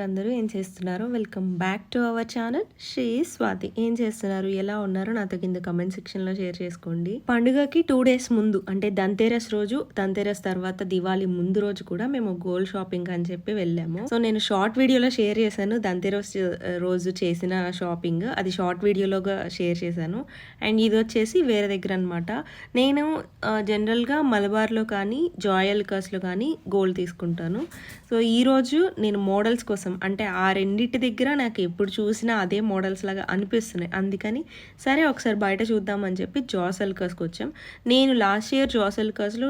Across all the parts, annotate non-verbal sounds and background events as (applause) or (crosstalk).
Everyone అందరూ ఏం చేస్తున్నారు? Welcome back to our channel Sri Swathi. ఏం చేస్తున్నారు? ఎలా ఉన్నారు? నాతో కింద కమెంట్ సెక్షన్లో షేర్ చేసుకోండి. పండుగకి టూ డేస్ ముందు అంటే ధన్తేరస్ రోజు ధన్తేరస్ తర్వాత దివాళీ ముందు రోజు కూడా మేము గోల్డ్ షాపింగ్ అని చెప్పి వెళ్ళాము. సో నేను షార్ట్ వీడియోలో షేర్ చేశాను. ధన్తేరస్ uh, రోజు చేసిన షాపింగ్ అది షార్ట్ వీడియోలోగా షేర్ చేశాను. అండ్ ఇది వచ్చేసి వేరే దగ్గర అనమాట నేను uh, జనరల్గా మలబార్లో కానీ జాయల్కాస్లో కానీ గోల్డ్ తీసుకుంటాను. సో ఈరోజు నేను మోడల్స్ కోసం అంటే ఆ రెండింటి దగ్గర నాకు ఎప్పుడు చూసినా అదే మోడల్స్ లాగా అనిపిస్తున్నాయి. అందుకని సరే ఒకసారి బయట చూద్దామని చెప్పి జాసల్కస్కి వచ్చాం. నేను లాస్ట్ ఇయర్ జాసల్కస్లో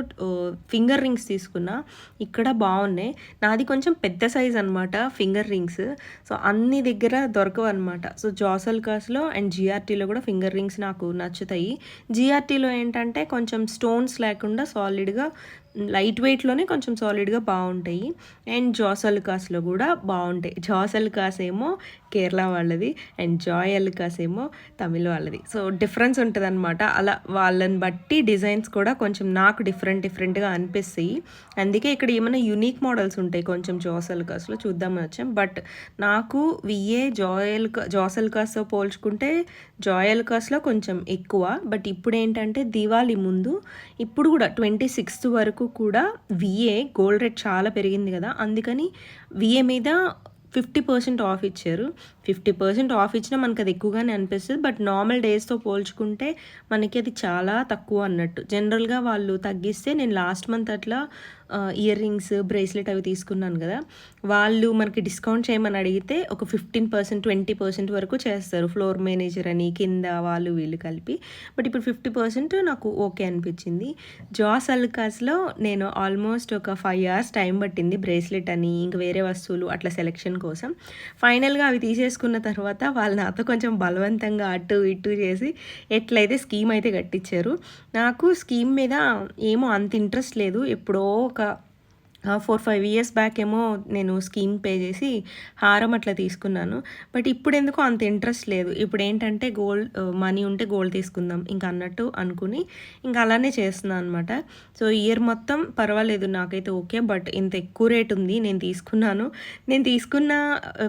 ఫింగర్ రింగ్స్ తీసుకున్నా. ఇక్కడ బాగున్నాయి. నాది కొంచెం పెద్ద సైజ్ అనమాట ఫింగర్ రింగ్స్ సో అన్ని దగ్గర దొరకవు అనమాట సో జాసల్కాస్లో అండ్ జిఆర్టీలో కూడా ఫింగర్ రింగ్స్ నాకు నచ్చుతాయి. జిఆర్టీలో ఏంటంటే కొంచెం స్టోన్స్ లేకుండా సాలిడ్గా లైట్ వెయిట్లోనే కొంచెం సాలిడ్గా బాగుంటాయి. అండ్ జాసల్కాస్లో కూడా బాగుంటాయి. జాసల్కాస్ ఏమో కేరళ వాళ్ళది. అండ్ జాయ్ అల్కాస్ ఏమో తమిళ వాళ్ళది. సో డిఫరెన్స్ ఉంటుంది అనమాట అలా వాళ్ళని బట్టి డిజైన్స్ కూడా కొంచెం నాకు డిఫరెంట్ డిఫరెంట్గా అనిపిస్తాయి. అందుకే ఇక్కడ ఏమైనా యూనిక్ మోడల్స్ ఉంటాయి కొంచెం జాసల్కాస్లో చూద్దామని వచ్చాం. బట్ నాకు విఏ జాయల్ జాసల్కాస్తో పోల్చుకుంటే జాయల్కాస్లో కొంచెం ఎక్కువ. బట్ ఇప్పుడు ఏంటంటే దివాళీ ముందు ఇప్పుడు కూడా ట్వంటీ సిక్స్త్ వరకు కూడా విఏ గోల్డ్ రేట్ చాలా పెరిగింది కదా. అందుకని విఏ మీద ఫిఫ్టీ పర్సెంట్ ఆఫ్ ఇచ్చారు. ఫిఫ్టీ పర్సెంట్ ఆఫ్ ఇచ్చినా మనకు అది ఎక్కువగానే అనిపిస్తుంది. బట్ నార్మల్ డేస్తో పోల్చుకుంటే మనకి అది చాలా తక్కువ అన్నట్టు. జనరల్గా వాళ్ళు తగ్గిస్తే నేను లాస్ట్ మంత్ అట్లా ఇయర్ రింగ్స్ బ్రేస్లెట్ అవి తీసుకున్నాను కదా. వాళ్ళు మనకి డిస్కౌంట్ చేయమని అడిగితే ఒక ఫిఫ్టీన్ పర్సెంట్ ట్వంటీ పర్సెంట్ వరకు చేస్తారు. ఫ్లోర్ మేనేజర్ అని కింద వాళ్ళు వీళ్ళు కలిపి. బట్ ఇప్పుడు ఫిఫ్టీ పర్సెంట్ నాకు ఓకే అనిపించింది. జాస్ అల్కాస్లో నేను ఆల్మోస్ట్ ఒక ఫైవ్ అవర్స్ టైం పట్టింది బ్రేస్లెట్ అని ఇంకా వేరే వస్తువులు అట్లా సెలెక్షన్ కోసం. ఫైనల్గా అవి తీసేసుకున్న తర్వాత వాళ్ళు నాతో కొంచెం బలవంతంగా అటు ఇటు చేసి ఎట్లయితే స్కీమ్ అయితే కట్టించారు. నాకు స్కీమ్ మీద ఏమో అంత ఇంట్రెస్ట్ లేదు. ఎప్పుడో ఒక ఒక ఫోర్ ఫైవ్ ఇయర్స్ బ్యాక్ ఏమో నేను స్కీమ్ పే చేసి హారం అట్లా తీసుకున్నాను. బట్ ఇప్పుడు ఎందుకో అంత ఇంట్రెస్ట్ లేదు. ఇప్పుడు ఏంటంటే గోల్డ్ మనీ ఉంటే గోల్డ్ తీసుకుందాం ఇంకా అన్నట్టు అనుకుని ఇంకా అలానే చేస్తున్నాను అనమాట సో ఇయర్ మొత్తం పర్వాలేదు నాకైతే ఓకే. బట్ ఇంత ఎక్కువ రేట్ ఉంది నేను తీసుకున్నాను. నేను తీసుకున్న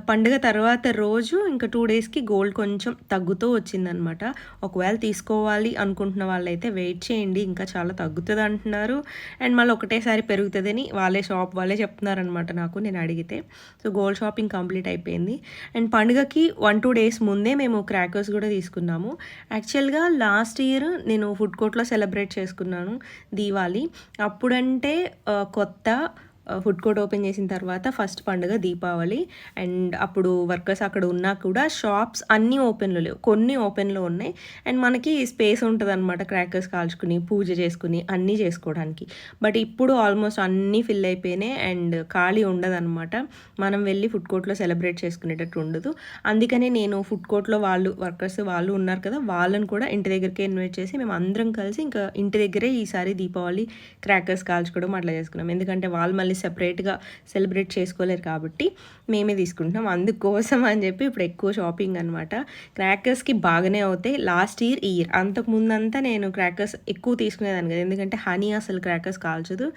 పండుగ తర్వాత రోజు ఇంకా టూ డేస్కి గోల్డ్ కొంచెం తగ్గుతూ వచ్చిందనమాట ఒకవేళ తీసుకోవాలి అనుకుంటున్న వాళ్ళైతే వెయిట్ చేయండి ఇంకా చాలా తగ్గుతుంది అంటున్నారు అండ్ మళ్ళీ ఒకటేసారి పెరుగుతుందని వాళ్ళే షాప్ వాళ్ళే చెప్తున్నారనమాట నాకు నేను అడిగితే. సో గోల్డ్ షాపింగ్ కంప్లీట్ అయిపోయింది. అండ్ పండుగకి వన్ టూ డేస్ ముందే మేము క్రాకర్స్ కూడా తీసుకున్నాము. యాక్చువల్గా లాస్ట్ ఇయర్ నేను ఫుడ్ కోర్ట్లో సెలబ్రేట్ చేసుకున్నాను దీవాలి అప్పుడంటే కొత్త ఫుడ్ కోర్ట్ ఓపెన్ చేసిన తర్వాత ఫస్ట్ పండుగ దీపావళి అండ్ అప్పుడు వర్కర్స్ అక్కడ ఉన్నా కూడా షాప్స్ అన్నీ ఓపెన్లో లేవు. కొన్ని ఓపెన్లో ఉన్నాయి. అండ్ మనకి స్పేస్ ఉంటుంది అనమాట క్రాకర్స్ కాల్చుకుని పూజ చేసుకుని అన్నీ చేసుకోవడానికి. బట్ ఇప్పుడు ఆల్మోస్ట్ అన్నీ ఫిల్ అయిపోయినాయి అండ్ ఖాళీ ఉండదన్నమాట. మనం వెళ్ళి ఫుడ్ కోర్ట్లో సెలబ్రేట్ చేసుకునేటట్టు ఉండదు. అందుకనే నేను ఫుడ్ కోర్ట్లో వాళ్ళు వర్కర్స్ వాళ్ళు ఉన్నారు కదా వాళ్ళని కూడా ఇంటి దగ్గరికే ఇన్వైట్ చేసి మేము అందరం కలిసి ఇంకా ఇంటి దగ్గరే ఈసారి దీపావళి క్రాకర్స్ కాల్చుకోవడం అట్లా చేసుకున్నాం. ఎందుకంటే వాళ్ళు మళ్ళీ సెపరేట్గా సెలబ్రేట్ చేసుకోలేరు కాబట్టి మేమే తీసుకుంటున్నాం. అందుకోసం అని చెప్పి ఇప్పుడు ఎక్కువ షాపింగ్ అనమాట క్రాకర్స్కి బాగానే అవుతాయి. లాస్ట్ ఇయర్ ఇయర్ అంతకుముందంతా నేను క్రాకర్స్ ఎక్కువ తీసుకునేదాన్ని కదా. ఎందుకంటే హనీ అసలు క్రాకర్స్ కాల్చదు.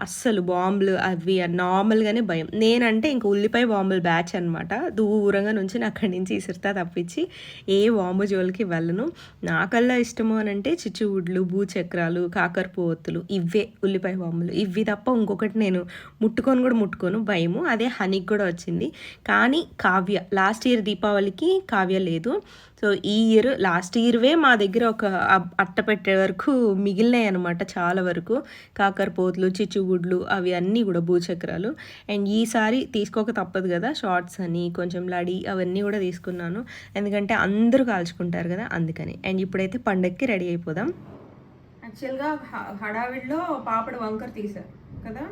అస్సలు బాంబులు అవి నార్మల్గానే భయం. నేనంటే ఇంక ఉల్లిపాయ బాంబులు బ్యాచ్ అనమాట దూరంగా నుంచి నేను అక్కడి నుంచి ఇసురుతా తప్పించి ఏ బాంబు జోలికి వెళ్ళను. నాకల్లా ఇష్టము అని అంటే చిచ్చువుడ్లు భూచక్రాలు కాకరపువ్వొత్తులు ఇవే ఉల్లిపాయ బాంబులు. ఇవి తప్ప ఇంకొకటి నేను ముట్టుకొని కూడా ముట్టుకోను భయము. అదే హనీకి కూడా వచ్చింది. కానీ కావ్య లాస్ట్ ఇయర్ దీపావళికి కావ్య లేదు. సో ఈ ఇయర్ లాస్ట్ ఇయర్వే మా దగ్గర ఒక అట్ట పెట్టే వరకు మిగిలినాయి అనమాట చాలా వరకు. కాకరపోతులు చిచ్చుగుడ్లు అవి అన్నీ కూడా భూచక్రాలు. అండ్ ఈసారి తీసుకోక తప్పదు కదా షార్ట్స్ అని కొంచెం లడి అవన్నీ కూడా తీసుకున్నాను. ఎందుకంటే అందరూ కాల్చుకుంటారు కదా అందుకని. అండ్ ఇప్పుడైతే పండగకి రెడీ అయిపోదాం. యాక్చువల్గా హడావిడిలో పాపడ వంకర తీశారు. కదా?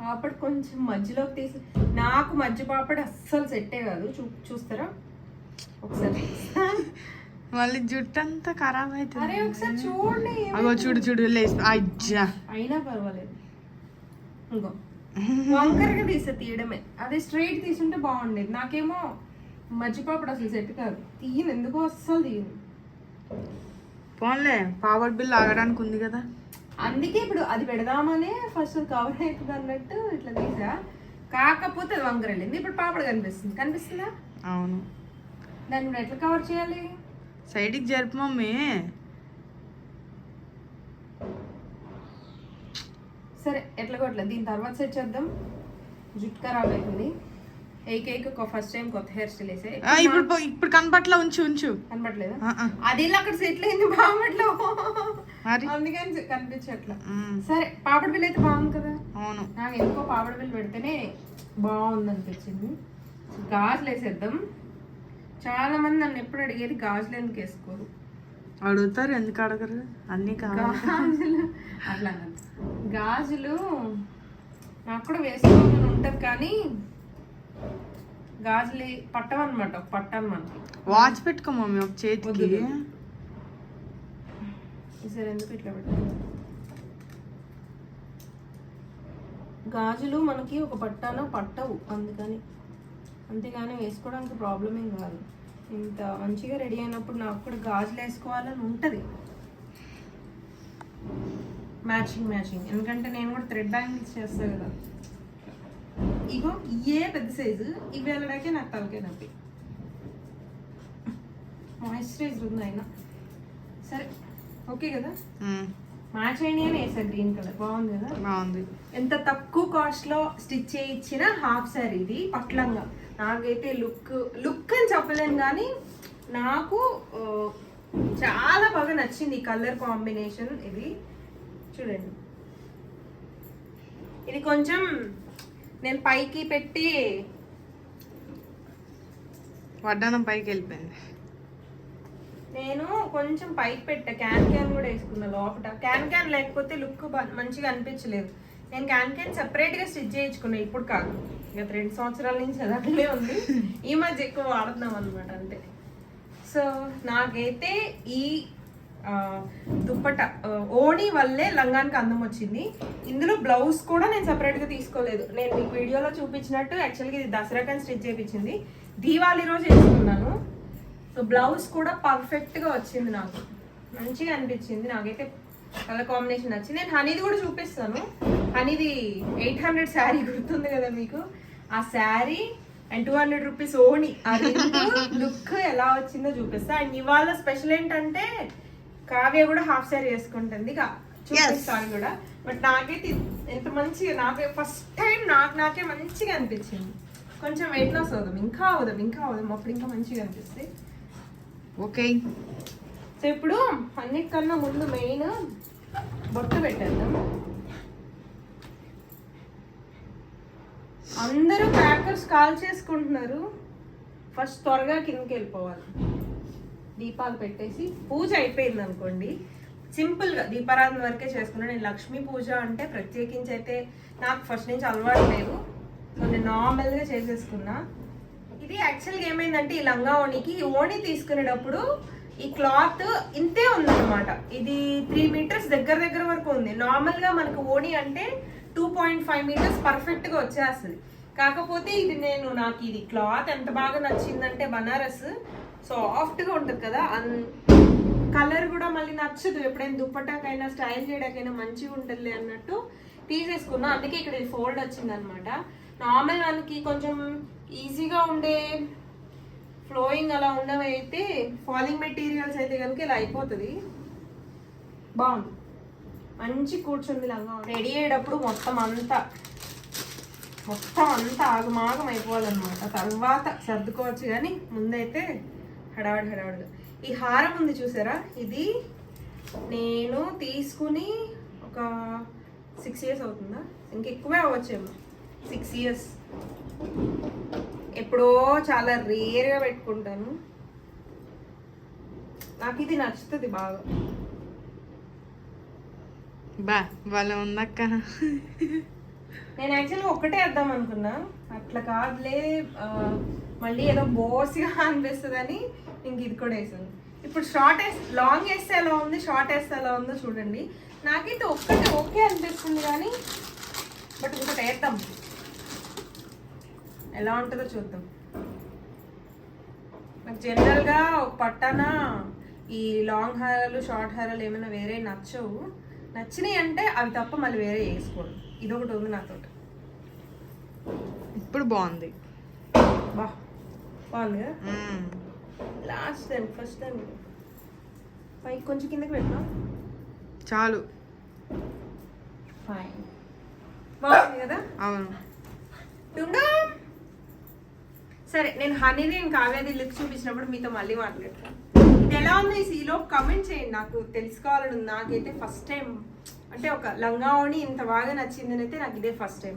పాపడ్ కొంచెం మధ్యలోకి తీసి నాకు మధ్య పాపడ్ అస్సలు సెట్టే కాదు. చూ చూస్తారా? ఒకసారి. మళ్ళీ జుట్టు అంతా ఖరాబ్ అవుతుంది అరే ఒకసారి చూడండి అగో చూడు చూడు లేసి అజ్జా అయినా పర్వాలేదు. ఇంకో. వంకరగా తీసే తీయడమే. అదే స్ట్రైట్ తీసుంటే బాగుండేది. నాకేమో మధ్య పాపడ్ అసలు సెట్ కాదు. తీయను ఎందుకో అస్సలు తీయను. పోన్లే పవర్ బిల్ ఆగడానికి ఉంది కదా. అందుకే ఇప్పుడు అది పెడదామనే ఫస్ట్ కవర్ అవుతుంది అన్నట్టు ఇట్లా తీసా. కాకపోతే అది వంకర వెళ్ళింది ఇప్పుడు పాపడ కనిపిస్తుంది. కనిపిస్తుందా? అవును. దాన్ని ఇప్పుడు ఎట్లా కవర్ చేయాలి? సైడ్కి జరుపు మమ్మీ. సరే ఎట్లా కొట్టలేదు దీని తర్వాత సెట్ చేద్దాం. జుట్టు ఖరాబ్ అవుతుంది ఏకైక ఫస్ట్ టైం కొత్త హెయిర్ స్టైల్ వేసే. ఇప్పుడు ఇప్పుడు కనపట్ల ఉంచు ఉంచు. కనపట్లేదు ఆ. అది అక్కడ సెటిల్ అయింది మరి? అందుకని కనిపించట్లా. సరే పాపడ బిల్ అయితే బాగుంది కదా? అవును. నాకు ఎందుకో పాపడ బిల్ పెడితేనే బాగుంది అనిపించింది గాజులు వేసేద్దాం. చాలా మంది నన్ను ఎప్పుడు అడిగేది గాజులు ఎందుకు వేసుకోరు? అడుగుతారు ఎందుకు అడగరు? అన్నీ గాజులు. అట్లా. గాజులు నాకు కూడా వేసుకోవాలని ఉంటుంది కానీ గాజులు పట్టమన్నమాట ఒక పట్టాను మనకి. వాచ్ పెట్టుకో మమ్మీ ఒక చేతికి. ఈసారి ఎందుకు ఇట్లా గాజులు మనకి ఒక పట్టాన పట్టవు అందుకని. అంతేగాని వేసుకోవడానికి ప్రాబ్లం ఏం కాదు. ఇంత మంచిగా రెడీ అయినప్పుడు నాకు కూడా గాజులు వేసుకోవాలని ఉంటుంది. మ్యాచింగ్ మ్యాచింగ్ ఎందుకంటే నేను కూడా థ్రెడ్ బ్యాంగిల్స్ చేస్తాను కదా. ఇగో ఇయే పెద్ద సైజు ఇవి వెళ్ళడాకే నాకు తలకే నొప్పి మాయిశ్చరైజర్ ఉంది అయినా సరే ఓకే కదా. మ్యాచ్ అయ్యి అని వేసాను గ్రీన్ కలర్ బాగుంది కదా బాగుంది ఎంత తక్కువ కాస్ట్లో స్టిచ్ చేయించిన హాఫ్ సారీ ఇది పట్లంగా నాకైతే లుక్ లుక్ అని చెప్పలేను కానీ నాకు చాలా బాగా నచ్చింది ఈ కలర్ కాంబినేషన్ ఇది చూడండి ఇది కొంచెం నేను పైకి పెట్టి వడ్డానం పైకి వెళ్ళిపోయింది. నేను కొంచెం పైకి పెట్టా. క్యాన్ క్యాన్ కూడా వేసుకున్నా లోపల క్యాన్ క్యాన్ లేకపోతే లుక్ మంచిగా అనిపించలేదు. నేను క్యాన్ క్యాన్ సెపరేట్గా స్టిచ్ చేయించుకున్నా. ఇప్పుడు కాదు. గత రెండు సంవత్సరాల నుంచి అది ఉంది. ఈ మధ్య ఎక్కువ వాడుతున్నాం అనమాట అంతే. సో నాకైతే ఈ దుప్పట ఓణి వల్లే లంగానికి అందం వచ్చింది. ఇందులో బ్లౌజ్ కూడా నేను సపరేట్గా తీసుకోలేదు. నేను మీకు వీడియోలో చూపించినట్టు యాక్చువల్గా ఇది దసరాకని స్టిచ్ చేయించింది దీవాళి రోజు వేసుకున్నాను. సో బ్లౌజ్ కూడా పర్ఫెక్ట్గా వచ్చింది నాకు. మంచిగా అనిపించింది. నాకైతే కలర్ కాంబినేషన్ నచ్చింది. నేను హనీది కూడా చూపిస్తాను. హనీది ఎయిట్ హండ్రెడ్ శారీ గుర్తుంది కదా మీకు? ఆ sari and two hundred rupees ఓని ఆ లుక్ ఎలా వచ్చిందో చూపిస్తా. అండ్ ఇవాళ స్పెషల్ ఏంటంటే కావ్య కూడా హాఫ్ శారీ వేసుకుంటుంది చూపిస్తాను కూడా. బట్ నాకైతే ఎంత మంచిగా నాకు ఫస్ట్ టైం నాకు నాకే మంచిగా అనిపించింది. కొంచెం వెయిట్ లాస్ అవుదాం. ఇంకా అవుదాం ఇంకా అవుదాం. అప్పుడు ఇంకా మంచిగా అనిపిస్తుంది ఓకే. సో ఇప్పుడు అన్నిటికన్నా ముందు మెయిన్ బొట్టు పెట్టేద్దాం. అందరూ క్రాకర్స్ కాల్ చేసుకుంటున్నారు. ఫస్ట్ త్వరగా కిందకి వెళ్ళిపోవాలి. దీపాలు పెట్టేసి పూజ అయిపోయింది అనుకోండి. సింపుల్గా దీపారాధన వరకే చేసుకున్నాను. నేను లక్ష్మీ పూజ అంటే ప్రత్యేకించి అయితే నాకు ఫస్ట్ నుంచి అలవాటు లేదు. సో నేను నార్మల్గా చేసేసుకున్నా. ఇది యాక్చువల్గా ఏమైందంటే ఈ లంగా ఓణికి ఓణి తీసుకునేటప్పుడు ఈ క్లాత్ ఇంతే ఉందన్నమాట. ఇది త్రీ మీటర్స్ దగ్గర దగ్గర వరకు ఉంది. నార్మల్గా మనకు ఓణి అంటే టూ పాయింట్ ఫైవ్ మీటర్స్ పర్ఫెక్ట్గా వచ్చేస్తుంది. కాకపోతే ఇది నేను నాకు ఇది క్లాత్ ఎంత బాగా నచ్చిందంటే బనారస్. సాఫ్ట్గా ఉంటుంది కదా కలర్ కూడా మళ్ళీ నచ్చదు. ఎప్పుడైనా దుప్పటాకైనా స్టైల్ చేయడానికైనా మంచిగా ఉంటుంది అన్నట్టు తీసేసుకున్నా. అందుకే ఇక్కడ ఫోల్డ్ వచ్చింది అనమాట నార్మల్ మనకి కొంచెం ఈజీగా ఉండే ఫ్లోయింగ్ అలా ఉన్నవి అయితే ఫాలింగ్ మెటీరియల్స్ అయితే కనుక ఇలా అయిపోతుంది. బాగుంది. మంచి కూర్చుంది లంగా. రెడీ అయ్యేటప్పుడు మొత్తం అంతా మొత్తం అంతా ఆగమాగం అయిపోవాలన్నమాట. తర్వాత సర్దుకోవచ్చు కానీ ముందైతే హడావిడి హడావిడిగా ఈ హారం ఉంది చూసారా? ఇది నేను తీసుకుని ఒక సిక్స్ ఇయర్స్ అవుతుందా? ఇంకెక్కువే అవ్వచ్చేమో. సిక్స్ ఇయర్స్ ఎప్పుడో చాలా రేర్గా పెట్టుకుంటాను. నాకు ఇది నచ్చుతుంది బాగా. బా వాళ్ళ ఉందక్క. నేను యాక్చువల్గా ఒక్కటే వేద్దాం అనుకున్నా. అట్లా కాదులే మళ్ళీ ఏదో బోస్గా (laughs) అనిపిస్తుందని ఇంక ఇది కూడా వేసాను ఇప్పుడు షార్ట్ వేస్ లాంగ్ వేస్తే ఎలా ఉంది? షార్ట్ వేస్తే ఎలా ఉందో చూడండి. నాకైతే ఒక్కటే ఓకే అనిపిస్తుంది కానీ బట్ ఇంకొకటి వేద్దాం. ఎలా ఉంటుందో చూద్దాం. నాకు జనరల్గా ఒక పట్టాన ఈ లాంగ్ హారాలు షార్ట్ హారాలు ఏమైనా వేరే నచ్చవు. నచ్చినాయి అంటే అవి తప్ప మళ్ళీ వేరే వేసుకోను ఇదొకటి ఉంది నాతోటి. ఇప్పుడు బాగుంది. బా. బాగుంది కదా మ్మ్. లాస్ట్ టైం ఫస్ట్ టైం పైకి కొంచెం కిందకి పెట్టినా చాలు. ఫైన్ బాగుంది కదా? అవును. సరే నేను హనీని నేను కావ్యాది లుక్ చూపించినప్పుడు మీతో మళ్ళీ మాట్లాడతాను. ఇది ఎలా ఉంది? ఈలో కమెంట్ చేయండి. నాకు తెలుసుకోవాలని ఉంది. నాకైతే ఫస్ట్ టైం అంటే ఒక లంగావణి ఇంత బాగా నచ్చిందని అయితే నాకు ఇదే ఫస్ట్ టైం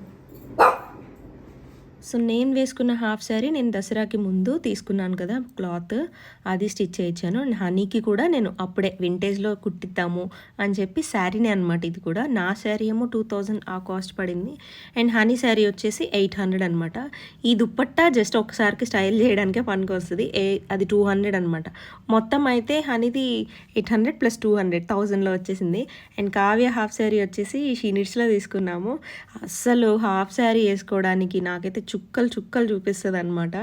సో నేను వేసుకున్న హాఫ్ శారీ నేను దసరాకి ముందు తీసుకున్నాను కదా క్లాత్. అది స్టిచ్ చేయించాను. హనీకి కూడా నేను అప్పుడే వింటేజ్లో కుట్టిద్దాము అని చెప్పి శారీనే అనమాట ఇది కూడా. నా శారీ ఏమో టూ థౌజండ్ ఆ కాస్ట్ పడింది. అండ్ హనీ శారీ వచ్చేసి ఎయిట్ హండ్రెడ్ అనమాట ఈ దుప్పట్టా జస్ట్ ఒకసారికి స్టైల్ చేయడానికే పనికి వస్తుంది. ఏ అది టూ హండ్రెడ్ అనమాట మొత్తం అయితే హనీది eight hundred plus two hundred థౌజండ్లో వచ్చేసింది. అండ్ కావ్య హాఫ్ శారీ వచ్చేసి షీనిట్స్లో తీసుకున్నాము. అస్సలు హాఫ్ శారీ వేసుకోవడానికి నాకైతే చుక్కలు చుక్కలు చూపిస్తుంది అనమాట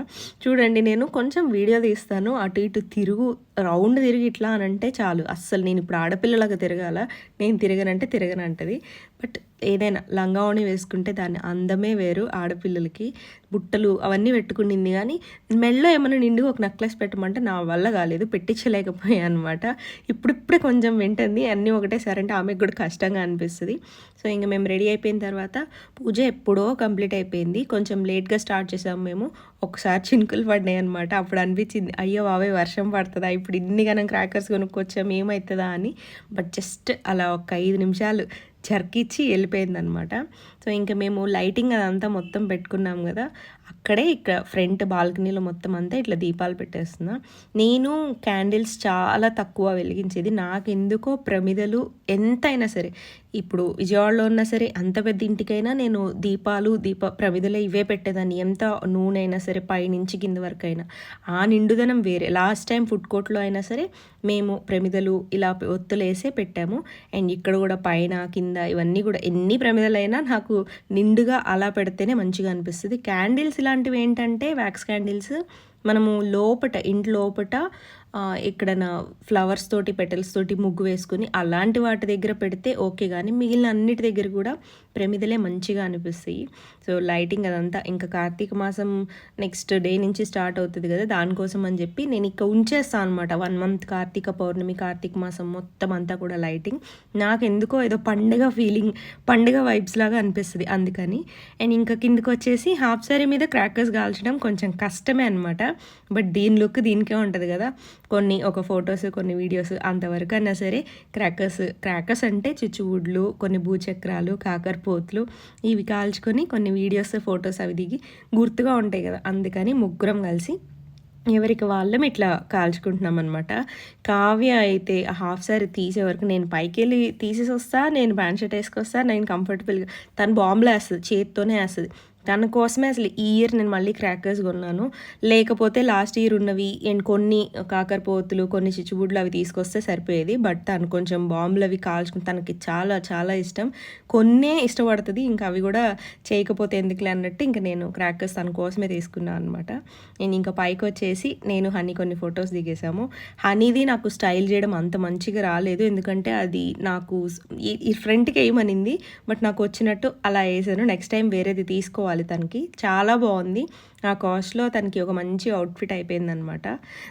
చూడండి నేను కొంచెం వీడియో తీస్తాను. అటు ఇటు తిరుగు రౌండ్ తిరిగి ఇట్లా అని అంటే చాలు. అస్సలు నేను ఇప్పుడు ఆడపిల్లలాగా తిరగాల? నేను తిరగనంటే తిరగనంటది. బట్ ఏదైనా లంగావణి వేసుకుంటే దాని అందమే వేరు ఆడపిల్లలకి బుట్టలు అవన్నీ పెట్టుకునింది. కానీ మెళ్ళో ఏమైనా నిండుగా ఒక నెక్లెస్ పెట్టమంటే నా వల్ల కాలేదు పెట్టించలేకపోయాను అనమాట ఇప్పుడిప్పుడే కొంచెం వింటుంది అన్నీ ఒకటేసారి అంటే ఆమెకు కూడా కష్టంగా అనిపిస్తుంది. సో ఇంక మేము రెడీ అయిపోయిన తర్వాత పూజ ఎప్పుడో కంప్లీట్ అయిపోయింది. కొంచెం లేట్గా స్టార్ట్ చేసాము మేము. ఒకసారి చినుకులు పడినాయి అనమాట అప్పుడు అనిపించింది అయ్యో బాబాయ్ వర్షం పడుతుందా? ఇప్పుడు ఇన్ని గనం క్రాకర్స్ కొనుక్కొచ్చాం? ఏమవుతుందా అని. బట్ జస్ట్ అలా ఒక ఐదు నిమిషాలు జర్కిచ్చి వెళ్ళిపోయింది అనమాట సో ఇంకా మేము లైటింగ్ అదంతా మొత్తం పెట్టుకున్నాం కదా అక్కడే ఇక్కడ ఫ్రంట్ బాల్కనీలో మొత్తం అంతా ఇట్లా దీపాలు పెట్టేస్తున్నా. నేను క్యాండిల్స్ చాలా తక్కువ వెలిగించేది. నాకు ఎందుకో ప్రమిదలు ఎంతైనా సరే. ఇప్పుడు విజయవాడలో ఉన్నా సరే అంత పెద్ద ఇంటికైనా నేను దీపాలు దీప ప్రమిదలే ఇవే పెట్టేదాన్ని. ఎంత నూనె అయినా సరే పైనుంచి కింద వరకు అయినా ఆ నిండుదనం వేరే. లాస్ట్ టైం ఫుడ్ కోర్ట్లో అయినా సరే మేము ప్రమిదలు ఇలా ఒత్తులేసే పెట్టాము. అండ్ ఇక్కడ కూడా పైన కింద ఇవన్నీ కూడా ఎన్ని ప్రమిదలైనా నాకు నిండుగా అలా పెడితేనే మంచిగా అనిపిస్తుంది. క్యాండిల్స్ ఇలాంటివి ఏంటంటే వ్యాక్స్ క్యాండిల్స్ మనము లోపట ఇంటి లోపట ఇక్కడ ఎక్కడైనా ఫ్లవర్స్ తోటి పెటల్స్ తోటి ముగ్గు వేసుకుని అలాంటి వాటి దగ్గర పెడితే ఓకే కానీ మిగిలిన అన్నిటి దగ్గర కూడా ప్రమిదలే మంచిగా అనిపిస్తాయి. సో లైటింగ్ అదంతా ఇంకా కార్తీక మాసం నెక్స్ట్ డే నుంచి స్టార్ట్ అవుతుంది కదా దానికోసం అని చెప్పి నేను ఇక ఉంచేస్తాను అనమాట వన్ మంత్ కార్తీక పౌర్ణమి కార్తీక మాసం మొత్తం అంతా కూడా లైటింగ్. నాకు ఎందుకో ఏదో పండుగ ఫీలింగ్ పండుగ వైబ్స్ లాగా అనిపిస్తుంది అందుకని. అండ్ ఇంకా కిందకి వచ్చేసి హాఫ్ సారీ మీద క్రాకర్స్ కాల్చడం కొంచెం కష్టమే అనమాట బట్ దీని లుక్ దీనికే ఉంటుంది కదా. కొన్ని ఒక ఫొటోస్ కొన్ని వీడియోస్ అంతవరకు అయినా సరే క్రాకర్స్ క్రాకర్స్ అంటే చిచ్చువుడ్లు కొన్ని భూచక్రాలు కాకరపోతులు ఇవి కాల్చుకొని కొన్ని వీడియోస్ ఫొటోస్ అవి దిగి గుర్తుగా ఉంటాయి కదా. అందుకని ముగ్గురం కలిసి ఎవరికి వాళ్ళం ఇట్లా కాల్చుకుంటున్నాం అనమాట కావ్య అయితే హాఫ్ సారీ తీసే వరకు నేను పైకి వెళ్ళి తీసేసి వస్తా నేను ప్యాంట్ షర్ట్ వేసుకొస్తా నేను కంఫర్టబుల్గా తను బాంబులో వేస్తుంది చేత్తోనే వేస్తుంది. తన కోసమే అసలు ఈ ఇయర్ నేను మళ్ళీ క్రాకర్స్ కొన్నాను. లేకపోతే లాస్ట్ ఇయర్ ఉన్నవి అండ్ కొన్ని కాకరపోతులు కొన్ని చిచ్చుబుడ్లు అవి తీసుకొస్తే సరిపోయేది. బట్ తను కొంచెం బాంబులు అవి కాల్చుకుని తనకి చాలా చాలా ఇష్టం. కొన్నే ఇష్టపడుతుంది. ఇంకా అవి కూడా చేయకపోతే ఎందుకులే అన్నట్టు ఇంకా నేను క్రాకర్స్ తన కోసమే తీసుకున్నాను అనమాట నేను ఇంకా పైకి వచ్చేసి నేను హనీ కొన్ని ఫొటోస్ దిగేసాము హనీది నాకు స్టైల్ చేయడం అంత మంచిగా రాలేదు. ఎందుకంటే అది నాకు ఈ- ఈ ఫ్రంట్కి వేయమనింది. బట్ నాకు వచ్చినట్టు అలా వేసాను. నెక్స్ట్ టైం వేరేది తీసుకోవాలి. తనకి. చాలా బాగుంది. ఆ కాస్ట్లో తనకి ఒక మంచి అవుట్ఫిట్ అయిపోయిందనమాట.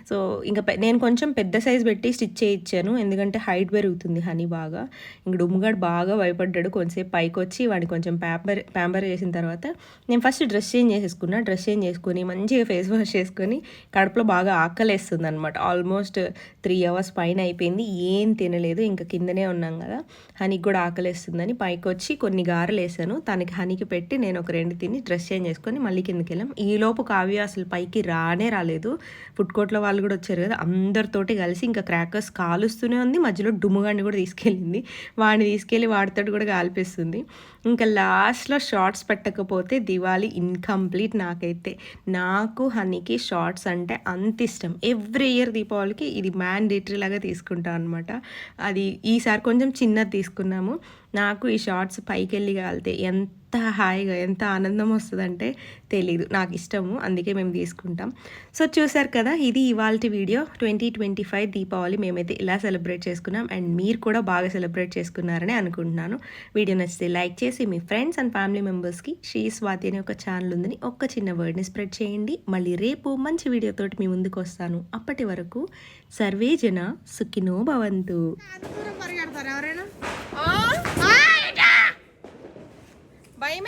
సో ఇంకా నేను కొంచెం పెద్ద సైజ్ పెట్టి స్టిచ్ చేయించాను ఎందుకంటే హైట్ పెరుగుతుంది హనీ బాగా. ఇంక డుమ్ముగాడు బాగా భయపడ్డాడు. కొంచెంసేపు పైకి వచ్చి వాడిని కొంచెం ప్యాంపర్ ప్యాంపర్ చేసిన తర్వాత నేను ఫస్ట్ డ్రెస్ చేంజ్ చేసేసుకున్నా. డ్రెస్ చేంజ్ చేసుకుని మంచిగా ఫేస్ వాష్ చేసుకొని కడుపులో బాగా ఆకలేస్తుంది అనమాట ఆల్మోస్ట్ త్రీ అవర్స్ పైన అయిపోయింది. ఏం తినలేదు. ఇంకా కిందనే ఉన్నాం కదా. హనీకి కూడా ఆకలేస్తుందని పైకి వచ్చి కొన్ని గారెలు వేసాను తనకి హనీకి పెట్టి నేను ఒక రెండు తిని డ్రెస్ చేంజ్ చేసుకొని మళ్ళీ కిందకి వెళ్ళాం. ఈలో లోపు కావ్య అసలు పైకి రానే రాలేదు. ఫుడ్ కోర్ట్లో వాళ్ళు కూడా వచ్చారు కదా అందరితోటి కలిసి ఇంకా క్రాకర్స్ కాలుస్తూనే ఉంది. మధ్యలో డుమ్ముగాడిని కూడా తీసుకెళ్ళింది. వాడిని తీసుకెళ్ళి వాడితోటి కూడా కాల్పిస్తుంది. ఇంకా లాస్ట్లో షార్ట్స్ పెట్టకపోతే దివాళీ ఇన్కంప్లీట్ నాకైతే. నాకు హనీకి షార్ట్స్ అంటే అంత ఇష్టం. ఎవ్రీ ఇయర్ దీపావళికి ఇది మ్యాండేటరీ లాగా తీసుకుంటాం అనమాట అది ఈసారి కొంచెం చిన్నది తీసుకున్నాము. నాకు ఈ షార్ట్స్ పైకి వెళ్ళి కాలితే ఎంత ఎంత హాయిగా ఎంత ఆనందం వస్తుందంటే తెలీదు. నాకు ఇష్టము. అందుకే మేము తీసుకుంటాం. సో చూసారు కదా ఇది ఇవాళ video. Twenty twenty five Deepavali మేమైతే ఇలా సెలబ్రేట్ చేసుకున్నాం. అండ్ మీరు కూడా బాగా సెలబ్రేట్ చేసుకున్నారని అనుకుంటున్నాను. వీడియో నచ్చితే లైక్ చేసి మీ ఫ్రెండ్స్ అండ్ ఫ్యామిలీ మెంబర్స్కి శ్రీ స్వాతి అనే ఒక ఛానల్ ఉందని ఒక్క చిన్న వర్డ్ని స్ప్రెడ్ చేయండి. మళ్ళీ రేపు మంచి వీడియోతోటి మీ ముందుకు వస్తాను. అప్పటి వరకు సర్వే జన సుఖినో భవంతు. ఎవరైనా? భయం